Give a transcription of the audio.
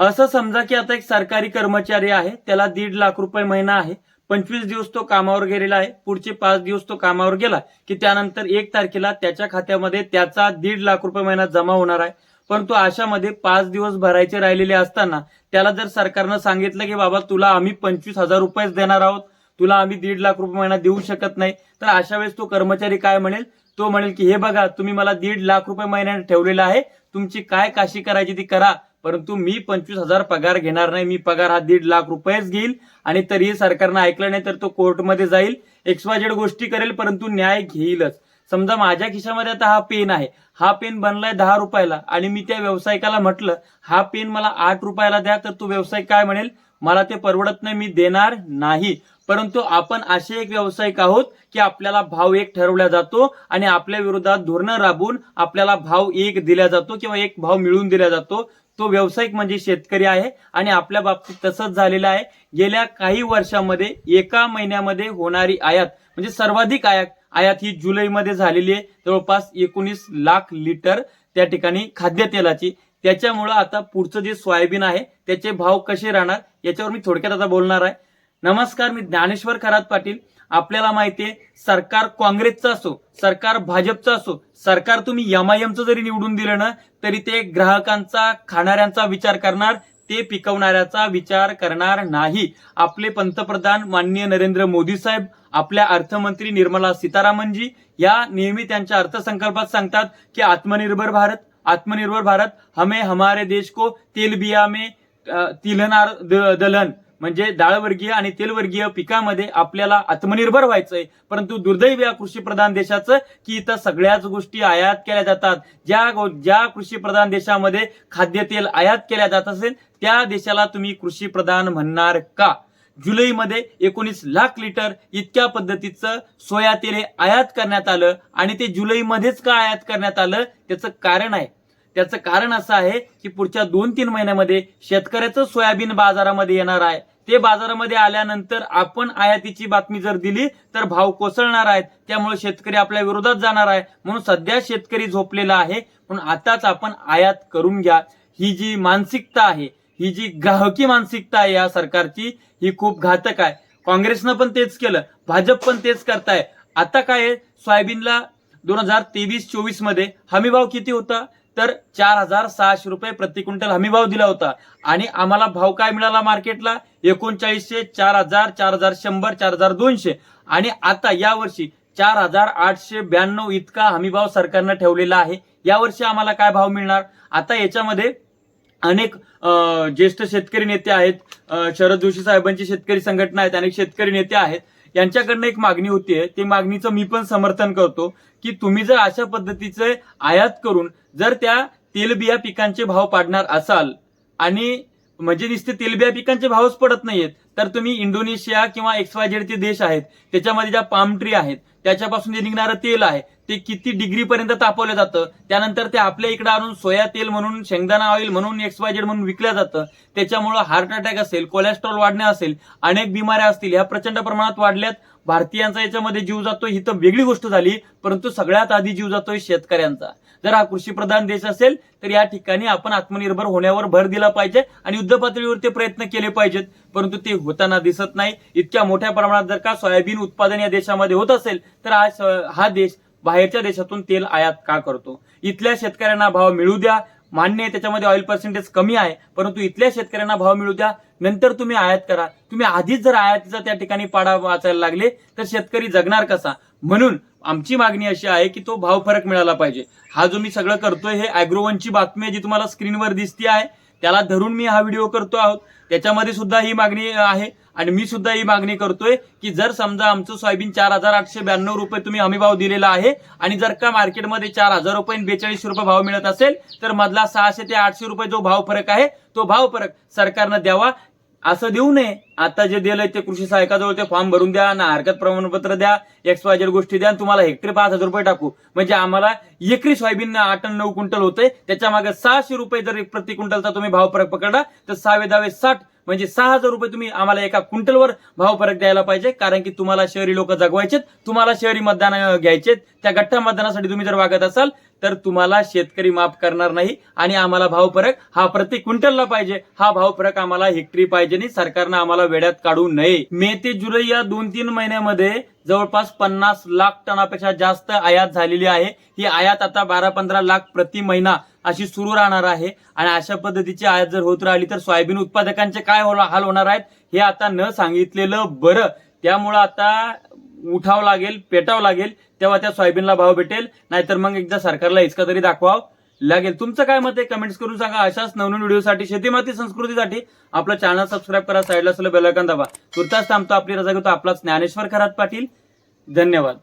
असं समजा की आता एक सरकारी कर्मचारी आहे त्याला दीड लाख रुपये महिना आहे पंचवीस दिवस तो कामावर गेलेला आहे पुढचे पाच दिवस तो कामावर गेला की त्यानंतर एक तारखेला त्याच्या खात्यामध्ये त्याचा दीड लाख रुपये महिना जमा होणार आहे. परंतु अशामध्ये पाच दिवस भरायचे राहिलेले असताना त्याला जर सरकारनं सांगितलं की बाबा तुला आम्ही पंचवीस हजार रुपयेच देणार आहोत तुला आम्ही दीड लाख रुपये महिना देऊ शकत नाही तर अशा वेळेस तो कर्मचारी काय म्हणेल? तो म्हणेल की हे बघा तुम्ही मला दीड लाख रुपये महिन्याने ठेवलेला आहे तुमची काय काशी करायची ती करा परंतु मी पंचवीस हजार पगार घेणार नाही. मी पगार हा दीड लाख रुपयेच घेईल आणि तरीही सरकारनं ऐकलं नाही तर तो कोर्टमध्ये जाईल. एक्सवाजेड गोष्टी करेल परंतु न्याय घेईलच. समजा माझ्या खिशामध्ये आता हा पेन आहे. हा पेन बनलाय दहा रुपयाला आणि मी त्या व्यावसायिकाला म्हटलं हा पेन मला आठ रुपयाला द्या तर तो व्यावसायिक काय म्हणेल? मला ते परवडत नाही मी देणार नाही. परंतु आपण असे एक व्यावसायिक आहोत की आपल्याला भाव एक ठरवला जातो आणि आपल्या विरोधात धोरणं राबून आपल्याला भाव एक दिला जातो किंवा एक भाव मिळवून दिला जातो. तो व्यावसायिक म्हणजे शेतकरी आहे आणि आपल्या बाबतीत तसंच झालेलं आहे. गेल्या काही वर्षामध्ये एका महिन्यामध्ये होणारी आयात म्हणजे सर्वाधिक आयात आयात ही जुलैमध्ये झालेली आहे. जवळपास एकोणीस लाख लिटर त्या ठिकाणी खाद्यतेलाची. त्याच्यामुळं आता पुढचं जे सोयाबीन आहे त्याचे भाव कसे राहणार याच्यावर मी थोडक्यात आता बोलणार आहे. नमस्कार मी ज्ञानेश्वर खरात पाटील. आपल्याला माहितीये सरकार काँग्रेसचं असो सरकार भाजपचं असो सरकार तुम्ही एमआयएमचं जरी निवडून दिलं ना तरी ते ग्राहकांचा खाणाऱ्यांचा विचार करणार ते पिकवणाऱ्याचा विचार करणार नाही. आपले पंतप्रधान माननीय नरेंद्र मोदी साहेब आपल्या अर्थमंत्री निर्मला सीतारामनजी या नेहमी त्यांच्या अर्थसंकल्पात सांगतात की आत्मनिर्भर भारत आत्मनिर्भर भारत हमें हमारे देश को तेलबिया में तिलनार द- दलहन. म्हणजे डाळवर्गीय आणि तेलवर्गीय पिकामध्ये आपल्याला आत्मनिर्भर व्हायचंय. परंतु दुर्दैव या कृषी प्रधान देशाचं की इथं सगळ्याच गोष्टी आयात केल्या जातात. ज्या ज्या कृषी प्रधान देशामध्ये खाद्यतेल आयात केल्या जात असेल त्या देशाला तुम्ही कृषी प्रधान म्हणणार का? जुलैमध्ये एकोणीस लाख लिटर इतक्या पद्धतीचं सोया तेल हे आयात करण्यात आलं आणि ते जुलैमध्येच का आयात करण्यात आलं त्याचं कारण आहे. त्याचं कारण असं आहे की पुढच्या दोन तीन महिन्यामध्ये शेतकऱ्याचं सोयाबीन बाजारामध्ये येणार आहे. ते बाजारामध्ये आल्यानंतर आपण आयातीची बातमी जर दिली तर भाव कोसळणार आहेत. त्यामुळे शेतकरी आपल्या विरोधात जाणार आहे. म्हणून सध्या शेतकरी झोपलेला आहे. म्हणून आताच आपण आयात करून घ्या. ही जी मानसिकता आहे ही जी ग्राहकी मानसिकता आहे या सरकारची ही खूप घातक आहे. काँग्रेसनं पण तेच केलं. भाजप पण तेच करताय. आता काय आहे? सोयाबीनला दोन हजार तेवीस चोवीसमध्ये हमीभाव किती होता? तर चार हजार सहाशे रुपये प्रति क्विंटल हमीभाव दिला होता. आणि आम्हाला भाव काय मिळाला मार्केटला? एकोणचाळीसशे चार हजार चार हजार शंभर चार हजार दोनशे. आणि आता यावर्षी चार हजार आठशे ब्याण्णव इतका हमीभाव सरकारनं ठेवलेला आहे. यावर्षी आम्हाला काय भाव मिळणार? आता याच्यामध्ये अनेक ज्येष्ठ शेतकरी नेते आहेत. शरद जोशी साहेबांची शेतकरी संघटना आहेत अनेक शेतकरी नेते आहेत. यांच्याकडनं एक मागणी होतीये ते मागणीचं मी पण समर्थन करतो की तुम्ही जर अशा पद्धतीचे आयात करून जर त्या तेलबिया पिकांचे भाव पाडणार असाल आणि म्हणजे नुसते तेलबिया पिकांचे भावच पडत नाहीयेत. तर तुम्ही इंडोनेशिया किंवा एक्सवायझेड जे देश आहेत त्याच्यामध्ये ज्या पाम ट्री आहेत त्याच्यापासून जे निघणारं तेल आहे ते किती डिग्री पर्यंत तापवलं जातं त्यानंतर ते आपल्या इकडे आणून सोया तेल म्हणून शेंगदाणा ऑइल म्हणून एक्सवायझेड म्हणून विकलं जातं त्याच्यामुळं हार्ट अटॅक असेल कोलेस्ट्रॉल वाढणे असेल अनेक बिमाऱ्या असतील ह्या प्रचंड प्रमाणात वाढल्यात. भारतीयांचा याच्यामध्ये जीव जातोय ही तर वेगळी गोष्ट झाली परंतु सगळ्यात आधी जीव जातोय शेतकऱ्यांचा. जर हा कृषी प्रधान देश असेल तर या ठिकाणी आपण आत्मनिर्भर होण्यावर भर दिला पाहिजे आणि युद्ध पातळीवर ते प्रयत्न केले पाहिजेत. परंतु ते होताना दिसत नाही. इतक्या मोठ्या प्रमाणात जर का सोयाबीन उत्पादन या देशामध्ये होत असेल तर आज हा देश बाहेरच्या देशातून तेल आयात का करतो? इथल्या शेतकऱ्यांना भाव मिळू द्या. मान्य आहे त्याच्यामध्ये ऑइल पर्सेंटेज कमी आहे परंतु इथल्या शेतकऱ्यांना भाव मिळू द्या. नंतर तुम्ही आयात करा. तुम्ही आधीच जर आयातीचा त्या ठिकाणी पाडा वाचायला लागले तर शेतकरी जगणार कसा? म्हणून आमची मागणी अशी आहे की तो भाव फरक मिळाला पाहिजे. हा जो मी सगळं करतोय हे अॅग्रोवनची बातमी आहे जी तुम्हाला स्क्रीनवर दिसते आहे. त्याला धरून मी हा व्हिडिओ करतो आहोत. त्याच्यामध्ये सुद्धा ही मागणी आहे आणि मी सुद्धा ही मागणी करतोय की जर समजा आमचं सोयाबीन चार हजार आठशे ब्याण्णव रुपये तुम्ही हमी भाव दिलेला आहे आणि जर का मार्केटमध्ये चार हजार रुपये बेचाळीस रुपये भाव मिळत असेल तर मधला सहाशे ते आठशे रुपये जो भाव फरक आहे तो भाव फरक सरकारनं द्यावा. असं देऊ नये. आता जे दिलंय ते कृषी सहायकाजवळ ते फॉर्म भरून द्या ना हरकत प्रमाणपत्र द्या एक्स वाय झेड गोष्टी द्या तुम्हाला हेक्टरी पाच हजार रुपये टाकू. म्हणजे आम्हाला एकरी सोयाबीन आठ आणि नऊ क्विंटल होतंय. त्याच्यामागे सहाशे रुपये जर प्रति क्विंटलचा तुम्ही भाव फरक पकडला तर सहावे दहावे साठ म्हणजे सहा हजार रुपये तुम्ही आम्हाला एका क्विंटलवर भाव फरक द्यायला पाहिजे. कारण की तुम्हाला शहरी लोक जगवायचेत तुम्हाला शहरी मतदान घ्यायचेत. त्या गठ्ठा मतदानासाठी तुम्ही जर वागत असाल तर तुम्हाला शेतकरी माफ करणार नाही आणि आम्हाला भाव फरक हा प्रति क्विंटलला पाहिजे. हा भाव फरक आम्हाला हेक्टरी पाहिजे नाही सरकारनं आम्हाला वेड्यात काढू नये. मे ते जुलै या दोन तीन महिन्यामध्ये जवळपास पन्नास लाख टनापेक्षा जास्त आयात झालेली आहे. ही आयात आता बारा पंधरा लाख प्रति महिना अशी सुरू राहणार आहे. आणि अशा पद्धतीची आयात जर होत राहिली तर सोयाबीन उत्पादकांचे काय होला- हाल होणार आहेत हे आता न सांगितलेलं बरं. त्यामुळं आता उठावं लागेल पेटावं लागेल तेव्हा त्या सोयाबीनला भाव भेटेल. नाहीतर मग एकदा सरकारला हिचका तरी दाखवावं लागेल. तुमचं काय मत आहे? कमेंट्स करून सांगा. अशाच नवनवीन व्हिडिओसाठी शेतीमाती संस्कृतीसाठी आपलं चॅनल सबस्क्राईब करा साईडला असलेलं बेलायकन दाबा. तुर्तास थांबतो. आपली रजा घेतो आपला ज्ञानेश्वर खरात पाटील. धन्यवाद.